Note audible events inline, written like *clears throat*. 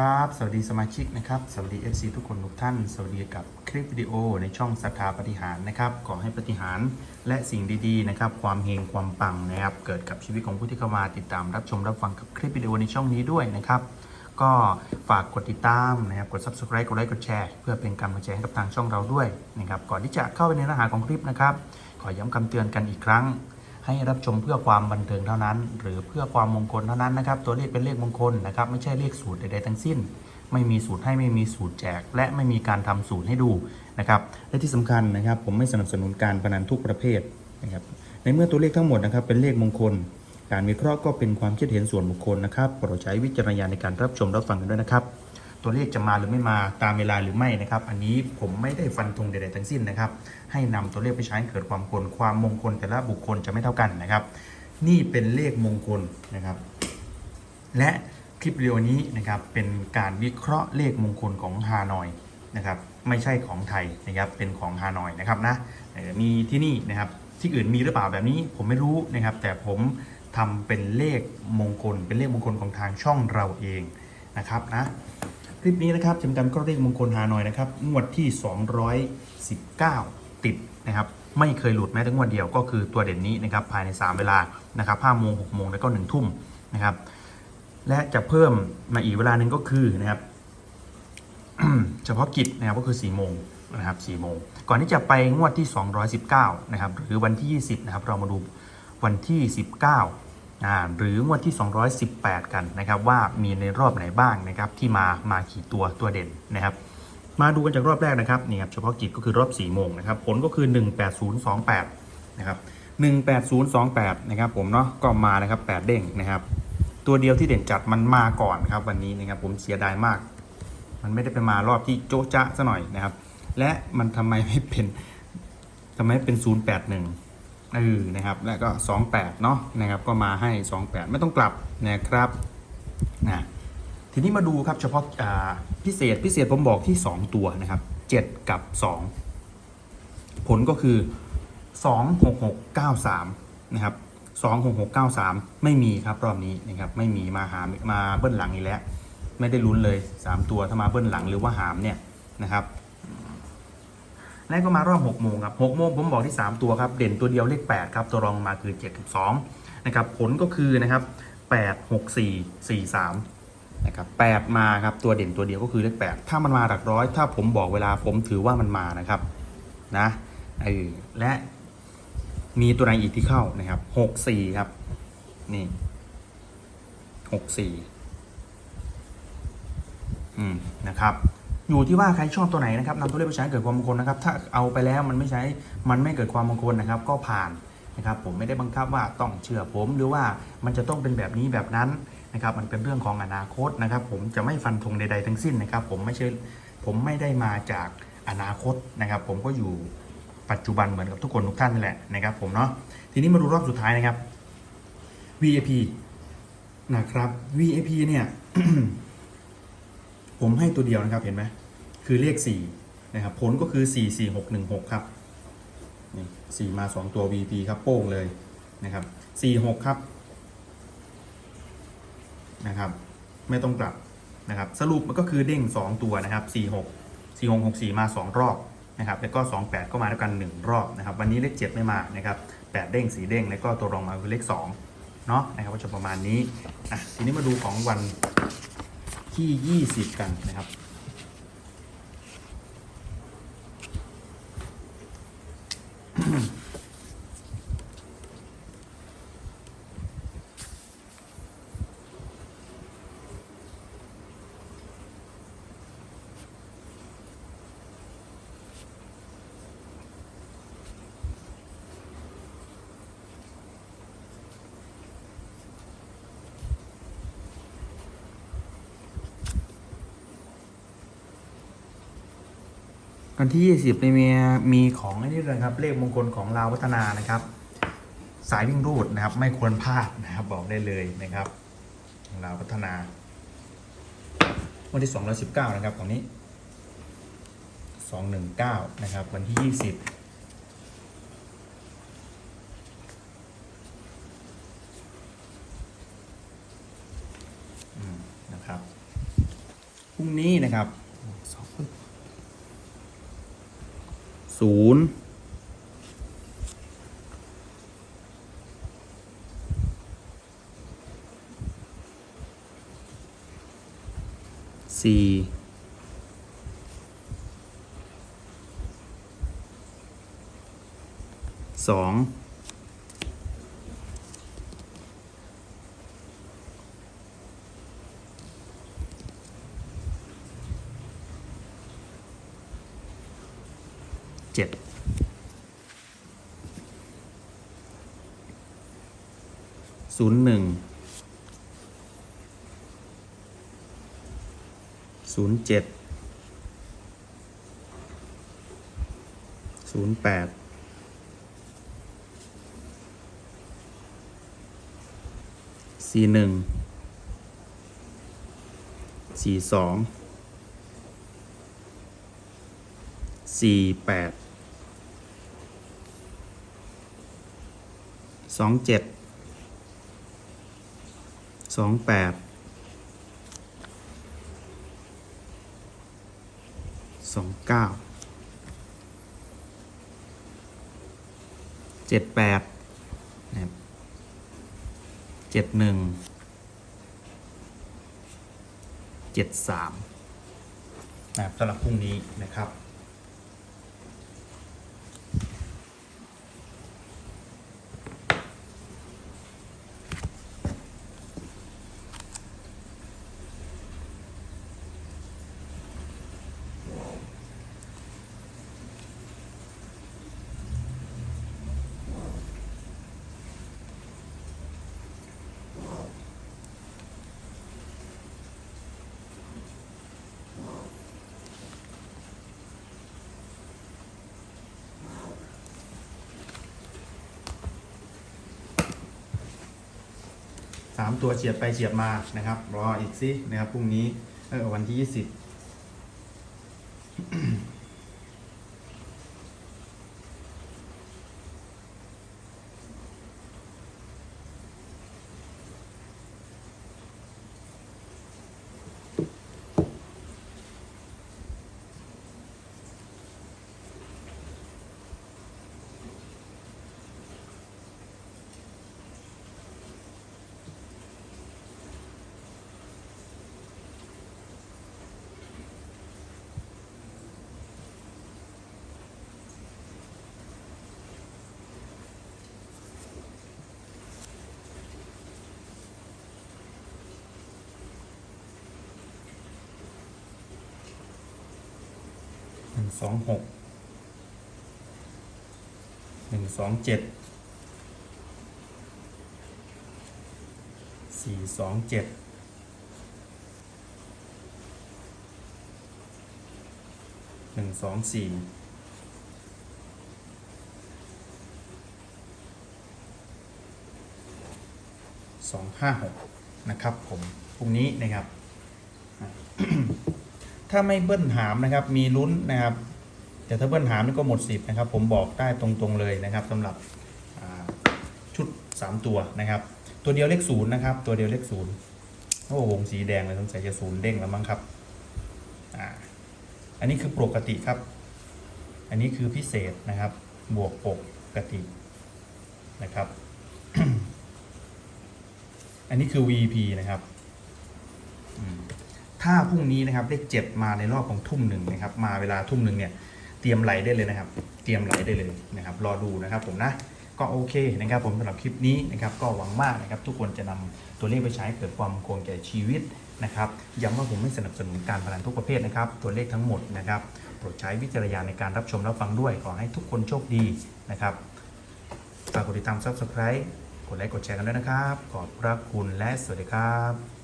ครับ สวัสดีสมาชิกนะครับ สวัสดี FC ทุกคนทุกท่าน สวัสดีกับคลิปวิดีโอในช่องศรัทธาปฏิหารนะครับขอให้ปฏิหารและสิ่งดีๆนะครับ ความเฮงความปังนะครับ เกิดกับชีวิตของผู้ที่เข้ามาติดตามรับชมรับฟังกับคลิปวิดีโอในช่องนี้ด้วยนะครับ ก็ฝากกดติดตามนะครับ กด subscribe กดไลค์กดแชร์ เพื่อเป็นกำลังใจให้กับทางช่องเราด้วยนะครับ ก่อนที่จะเข้าไปในเนื้อหาของคลิปนะครับ ขอย้ำคำเตือนกันอีกครั้ง ให้รับชมเพื่อความบันเทิงเท่านั้น หรือเพื่อความมงคลเท่านั้นนะครับ ตัวเลขเป็นเลขมงคลนะครับ ไม่ใช่เลขสูตรใดๆทั้งสิ้น ไม่มีสูตรให้ไม่มีสูตรแจก และไม่มีการทำสูตรให้ดูนะครับและที่สำคัญนะครับ ผมไม่สนับสนุนการพนันทุกประเภทนะครับในเมื่อตัวเลขทั้งหมดนะครับ เป็นเลขมงคล การวิเคราะห์ก็เป็นความคิดเห็นส่วนบุคคลนะครับโปรดใช้วิจารณญาณในการรับชมรับฟังกันด้วยนะครับ ตัวเลขจะมาหรือไม่มาตามเวลาหรือไม่นะครับ อันนี้ผมไม่ได้ฟันธงใดๆทั้งสิ้นนะครับ ให้นำตัวเลขไปใช้เกิดความมงคลความมงคลแต่ละบุคคลจะไม่เท่ากันนะครับ นี่เป็นเลขมงคลนะครับ และคลิปวิดีโอนี้นะครับเป็นการวิเคราะห์เลขมงคลของฮานอยนะครับ ไม่ใช่ของไทยนะครับเป็นของฮานอยนะครับนะมีที่นี่นะครับที่อื่นมีหรือเปล่าแบบนี้ผมไม่รู้นะครับ แต่ผมทำเป็นเลขมงคล เป็นเลขมงคลของทางช่องเราเองนะครับนะ คลิปนี้นะครับจำจำก็เลขมงคลฮานอยนะครับงวดที่ 219 ติดนะครับไม่เคยหลุดแม้แต่งวดเดียวก็คือตัวเด่นนี้นะครับภายใน 3 เวลานะครับ5โมง6โมงแล้วก็1ทุ่มนะครับและจะเพิ่มมาอีกเวลาหนึ่งก็คือนะครับเฉพาะกิจนะครับก็คือ4โมงนะครับ4โมงก่อนที่จะไปงวดที่ 219 นะครับหรือวันที่ 20 นะครับเรามาดูวันที่ 19อ่า หรืองวดที่ 218 กันนะครับว่ามีในรอบไหนบ้างนะครับที่มามาขี่ตัวตัวเด่นนะครับ มาดูกันจากรอบแรกนะครับนี่ครับเฉพาะกิจก็คือรอบ4โมงนะครับผลก็คือ 18028 นะครับ 18028 นะครับผมเนาะก็มานะครับ 8 เด้งนะครับ ตัวเดียวที่เด่นจัดมันมาก่อนครับวันนี้นะครับผมเสียดายมาก มันไม่ได้ไปมารอบที่โจ๊ะจ๊ะซะหน่อยนะครับ และมันทำไมไม่เป็นทำไมเป็น 081 เออนะครับ แล้วก็ 28 เนาะนะครับ ก็มาให้ 28 ไม่ต้องกลับนะครับนะทีนี้มาดูครับเฉพาะอ่าพิเศษพิเศษผมบอกที่ 2 ตัวนะครับ 7 กับ 2 ผลก็คือ 26693 นะครับ 26693 ไม่มีครับรอบนี้นะครับไม่มีมาหามมาเบิ้ลหลังอีกแล้ว ไม่ได้ลุ้นเลย 3 ตัวถ้ามาเบิ้ลหลังหรือว่าหามเนี่ยนะครับ แล้วก็มารอบ6โมงครับ6โมงผมบอกที่ 3 ตัวครับเด่นตัวเดียวเลข8ครับตัวรองลงมาคือ7กับ2นะครับผลก็คือนะครับ8 6 4 4 3นะครับ8มาครับตัวเด่นตัวเดียวก็คือเลข8ถ้ามันมาหลักร้อย ถ้าผมบอกเวลาผมถือว่ามันมานะครับนะเออและมีตัวไหนอีกที่เข้านะครับ6 4ครับ นี่6 4อืมนะครับ อยู่ที่ว่าใครชอบตัวไหนนะครับนำตัวเลขไปใช้เกิดความมงคลนะครับ ถ้าเอาไปแล้วมันไม่ใช้ มันไม่เกิดความมงคลนะครับ ก็ผ่านนะครับ ผมไม่ได้บังคับว่าต้องเชื่อผมหรือว่ามันจะต้องเป็นแบบนี้แบบนั้นนะครับ มันเป็นเรื่องของอนาคตนะครับ ผมจะไม่ฟันธงใดๆทั้งสิ้นนะครับ ผมไม่ใช่ผมไม่ได้มาจากอนาคตนะครับ ผมก็อยู่ปัจจุบันเหมือนกับทุกคนทุกท่านนี่แหละนะครับ ผมเนาะทีนี้มาดูรอบสุดท้ายนะครับ VIP นะครับ VIP เนี่ยผมให้ตัวเดียวนะครับเห็นไหม คือเลข4นะครับผลก็คือ 4 4 6 1 6 ครับนี่4มา 2 ตัว VP ครับโป้งเลยนะครับ 4 6 ครับนะครับไม่ต้องกลับนะครับสรุปมันก็คือเด้ง 2 ตัวนะครับ 4 6 4 6 6 4 มา 2 รอบนะครับแล้วก็ 2 8 ก็มาด้วยกัน 1 รอบนะครับวันนี้เลข 7 ไม่มานะครับ8เด้ง4เด้งแล้วก็ตัวรองมาคือเลข2เนาะนะครับก็จะประมาณนี้อะทีนี้มาดูของวันที่ 20 กันนะครับ mm *clears throat* วันที่ 20นี่มีมีของไอ้นี่เลยครับ เลขมงคลของลาวพัฒนานะครับ สายวิ่งรูดนะครับ ไม่ควรพลาดนะครับ บอกได้เลยนะครับลาวพัฒนาวันที่219นะครับของนี้219นะครับ วันที่ 20นะครับพรุ่งนี้นะครับ ศูนย์สี่สอง ศูนย์หนึ่งศูนย์เจ็ดศูนย์แปดสี่หนึ่งสี่สองสี่แปดสองเจ็ด องแปดสองเก้าเจ็ดแปดนะครับเจ็ดหนึ่งเจ็ดสามนะครับสำหรับพรุ่งนี้นะครับ สามตัวเฉียดไปเฉียดมานะครับ รออีกสินะครับพรุ่งนี้เออวันที่ยี่สิบ นึ่งสองหกหนึ่งสองเจ็ดสี่สองเจ็ดหนึ่งสองสี่สองห้าหกนะครับผมพรุ่งนี้นะครับ ถ้าไม่เบิ้ลหามนะครับ มีลุ้นนะครับ แต่ถ้าเบิ้ลหามนี่ก็หมดสิบนะครับ ผมบอกได้ตรงๆเลยนะครับสำหรับชุด 3 ตัวนะครับ ตัวเดียวเลขศูนย์นะครับ ตัวเดียวเลขศูนย์โอ้วงสีแดงเลยสงสัยจะศูนย์เด้งแล้วมั้งครับอ่าอันนี้คือปกติครับ อันนี้คือพิเศษนะครับ บวกปกตินะครับ อันนี้คือ VP นะครับ ถ้าพรุ่งนี้นะครับเลขเจ็ดมาในรอบของทุ่มหนึ่งนะครับ มาเวลาทุ่มหนึ่งเนี่ยเตรียมไหลได้เลยนะครับ เตรียมไหลได้เลยนะครับ รอดูนะครับผมนะก็โอเคนะครับผมสำหรับคลิปนี้นะครับก็หวังมากนะครับทุกคนจะนำตัวเลขไปใช้เกิดความคงแก่ชีวิตนะครับย้ำว่าผมไม่สนับสนุนการพนันทุกประเภทนะครับ ตัวเลขทั้งหมดนะครับโปรดใช้วิจารณญาณในการรับชมรับฟังด้วยขอให้ทุกคนโชคดีนะครับฝากกดติดตาม subscribe กดไลค์กดแชร์กันด้วยนะครับ ขอบพระคุณและสวัสดีครับ